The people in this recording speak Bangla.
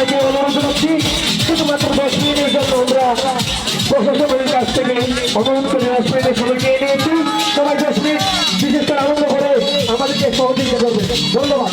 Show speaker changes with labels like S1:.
S1: সবাইকে অনুরোধ করছি শুধুমাত্র দশ মিনিটের জন্য আমরা প্রশাসনের কাছ থেকে অনুরোধ করে দশ মিনিটের সময়কে নিয়েছি সবাই দশ মিনিট বিশেষ করে আনন্দ করে আমাদেরকে সহযোগিতা করবে। ধন্যবাদ।